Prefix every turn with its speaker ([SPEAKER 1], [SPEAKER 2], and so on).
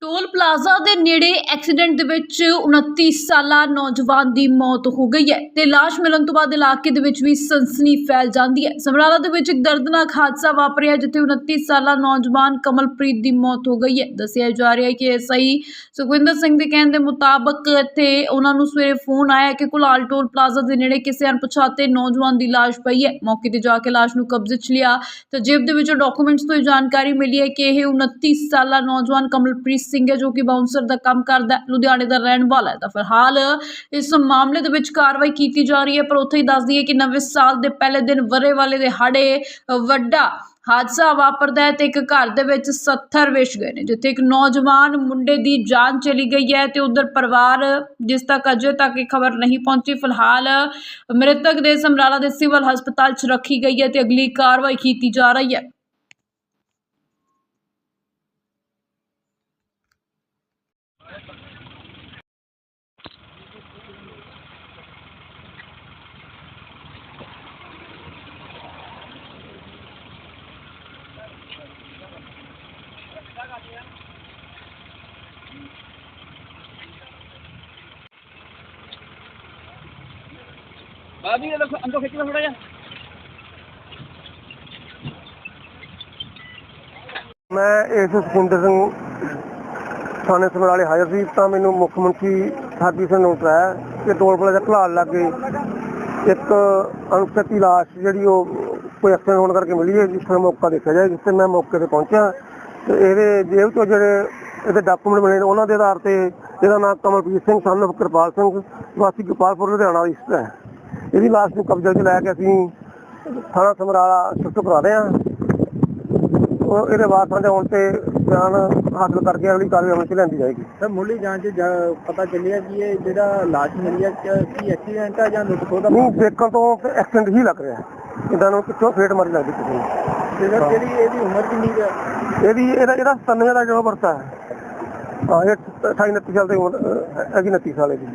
[SPEAKER 1] told toll plaza ਦੇ ਨੇੜੇ accident ਦੇ ਵਿੱਚ 29 ਸਾਲਾ ਨੌਜਵਾਨ ਦੀ ਮੌਤ ਹੋ ਗਈ ਹੈ ਤੇ ਲਾਸ਼ ਮਿਲਣ ਤੋਂ ਬਾਅਦ ਇਲਾਕੇ ਦੇ ਵਿੱਚ ਵੀ ਸਨਸਨੀ ਫੈਲ ਜਾਂਦੀ ਹੈ। ਸਮਰਾਲਾ ਦੇ ਵਿੱਚ ਇੱਕ ਦਰਦਨਾਕ ਹਾਦਸਾ ਵਾਪਰਿਆ ਜਿੱਥੇ 29 ਸਾਲਾ ਨੌਜਵਾਨ ਕਮਲਪ੍ਰੀਤ ਦੀ ਮੌਤ ਹੋ ਗਈ ਹੈ। ਦੱਸਿਆ ਜਾ ਰਿਹਾ ਹੈ ਕਿ ਐਸਆਈ ਸੁਖਵਿੰਦਰ ਸਿੰਘ ਦੇ ਕਹਿਣ ਦੇ ਮੁਤਾਬਕ ਇੱਥੇ ਉਹਨਾਂ ਨੂੰ ਸਵੇਰੇ ਫੋਨ ਆਇਆ ਕਿ ਕੁਲਾਲ ਟੋਲ ਪਲਾਜ਼ਾ ਦੇ ਨੇੜੇ ਕਿਸੇ ਅਣਪਛਾਤੇ ਨੌਜਵਾਨ ਦੀ ਲਾਸ਼ ਪਈ ਹੈ। ਮੌਕੇ ਤੇ ਜਾ ਕੇ ਲਾਸ਼ ਨੂੰ ਕਬਜ਼ੇ 'ਚ ਲਿਆ ਤੇ ਜੇਬ ਦੇ ਵਿੱਚੋਂ ਡਾਕੂਮੈਂਟਸ ਤੋਂ ਇਹ ਜਾਣਕਾਰੀ ਮਿਲੀ ਹੈ ਕਿ ਇਹ 29 ਸਾਲਾ ਨੌਜਵਾਨ ਕਮਲਪ੍ਰੀਤ ਸਿੰਘ ਹੈ ਜੋ ਕਿ ਬਾਉਂਸਰ ਦਾ ਕੰਮ ਕਰਦਾ ਲੁਧਿਆਣੇ ਦਾ ਰਹਿਣ ਵਾਲਾ ਹੈ। ਤਾਂ ਫਿਲਹਾਲ ਇਸ ਮਾਮਲੇ ਦੇ ਵਿੱਚ ਕਾਰਵਾਈ ਕੀਤੀ ਜਾ ਰਹੀ ਹੈ, ਪਰ ਉੱਥੇ ਹੀ ਦੱਸ ਦਈਏ ਕਿ ਨਵੇਂ ਸਾਲ ਦੇ ਪਹਿਲੇ ਦਿਨ ਵਰੇ ਵਾਲੇ ਦੇ ਹਾੜੇ ਵੱਡਾ ਹਾਦਸਾ ਵਾਪਰਦਾ ਹੈ ਤੇ ਇੱਕ ਘਰ ਦੇ ਵਿੱਚ 70 ਵਿਛ ਗਏ ਨੇ, ਜਿੱਥੇ ਇੱਕ ਨੌਜਵਾਨ ਮੁੰਡੇ ਦੀ ਜਾਨ ਚਲੀ ਗਈ ਹੈ ਤੇ ਉਧਰ ਪਰਿਵਾਰ ਜਿਸ ਤੱਕ ਅਜੇ ਤੱਕ ਇਹ ਖਬਰ ਨਹੀਂ ਪਹੁੰਚੀ, ਫਿਲਹਾਲ ਮ੍ਰਿਤਕ ਦੇ ਸਮਰਾਲਾ ਦੇ ਸਿਵਲ ਹਸਪਤਾਲ 'ਚ ਰੱਖੀ ਗਈ ਹੈ ਤੇ ਅਗਲੀ ਕਾਰਵਾਈ ਕੀਤੀ ਜਾ ਰਹੀ ਹੈ।
[SPEAKER 2] ਬਾਬੀ ਇਹ ਦੇਖੋ ਖਿੱਚ ਲਓ ਥੋੜਾ ਜਿਹਾ।
[SPEAKER 3] ਮੈਂ ਇਸ ਸੁਖਿੰਦਰ ਸਿੰਘ ਥਾਣੇ ਸਮਰਾਲੇ ਹਾਜ਼ਰ ਸੀ, ਤਾਂ ਮੈਨੂੰ ਮੁੱਖ ਮੰਤਰੀ ਸਾਡੀ ਸਿੰਘ ਨੋਟ ਆਇਆ ਕਿ ਟੋਲ ਪਲਾਜ਼ਾ ਘਲਾਲ ਲੱਗੇ ਇੱਕ ਅਣਪਛਾਤੀ ਲਾਸ਼ ਜਿਹੜੀ ਉਹ ਕੋਈ ਐਕਸੀਡੈਂਟ ਹੋਣ ਕਰਕੇ ਮਿਲੀ ਹੈ, ਜਿਸ ਦਾ ਮੌਕਾ ਦੇਖਿਆ ਜਾਏ, ਜਿਸ ਤੇ ਮੈਂ ਮੌਕੇ ਤੇ ਪਹੁੰਚਿਆ। ਤੇ ਇਹਦੇ ਜੇਬ ਤੋਂ ਜਿਹੜੇ ਇਹਦੇ ਡਾਕੂਮੈਂਟ ਮਿਲੇ ਨੇ, ਉਹਨਾਂ ਦੇ ਆਧਾਰ ਤੇ ਇਹਦਾ ਨਾਮ ਕਮਲਪ੍ਰੀਤ ਸਿੰਘ, son ਕਿਰਪਾਲ ਸਿੰਘ, ਵਾਸੀ ਗੋਪਾਲਪੁਰ, ਲੁਧਿਆਣਾ ਦੀ ਹੈ। ਇਹਦੀ ਲਾਸ਼ ਨੂੰ ਕਬਜ਼ੇ 'ਚ ਲੈ ਕੇ ਅਸੀਂ ਥਾਣਾ ਸਮਰਾਲਾ ਸ਼ਿਫਟ ਕਰਾ ਰਹੇ ਹਾਂ। ਉਹ ਇਹਦੇ ਵਾਰਸਾਂ ਦੇ ਆਉਣ ਤੇ ਬਿਆਨ ਹਾਸਲ ਕਰਕੇ ਅਗਲੀ ਕਾਰਵਾਈ ਅਮਲ ਚ ਲੈਂਦੀ ਜਾਏਗੀ।
[SPEAKER 2] ਸਰ ਮੁੱਢਲੀ ਜਾਂਚ ਪਤਾ ਚੱਲਿਆ ਕਿ ਇਹ ਜਿਹੜਾ ਲਾਸ਼ ਮਿਲੀ ਹੈ ਕਿ ਐਕਸੀਡੈਂਟ ਹੈ ਜਾਂ ਲੁੱਟ ਖੋਹ ਦਾ
[SPEAKER 3] ਨਹੀਂ ਦੇਖਣ ਤੋਂ ਐਕਸੀਡੈਂਟ ਹੀ ਲੱਗ ਰਿਹਾ। ਇਹਨਾਂ ਨੂੰ ਕਿੱਥੋਂ ਫੇਟ ਮਾਰੀ ਲੱਗਦੀ ਕਿਸੇ ਨੂੰ?
[SPEAKER 2] ਤੇ ਸਰ ਜਿਹੜੀ ਇਹਦੀ ਉਮਰ ਕਿੰਨੀ ਹੈ
[SPEAKER 3] ਇਹਦੀ ਇਹਦਾ ਇਹਦਾ 97 ਦਾ ਜੋ ਵਰਤਾ ਹੈ। ਹਾਂ ਇਹ 28 29 ਸਾਲ ਦੀ ਉਮਰ ਹੈਗੀ 29 ਸਾਲ ਦੀ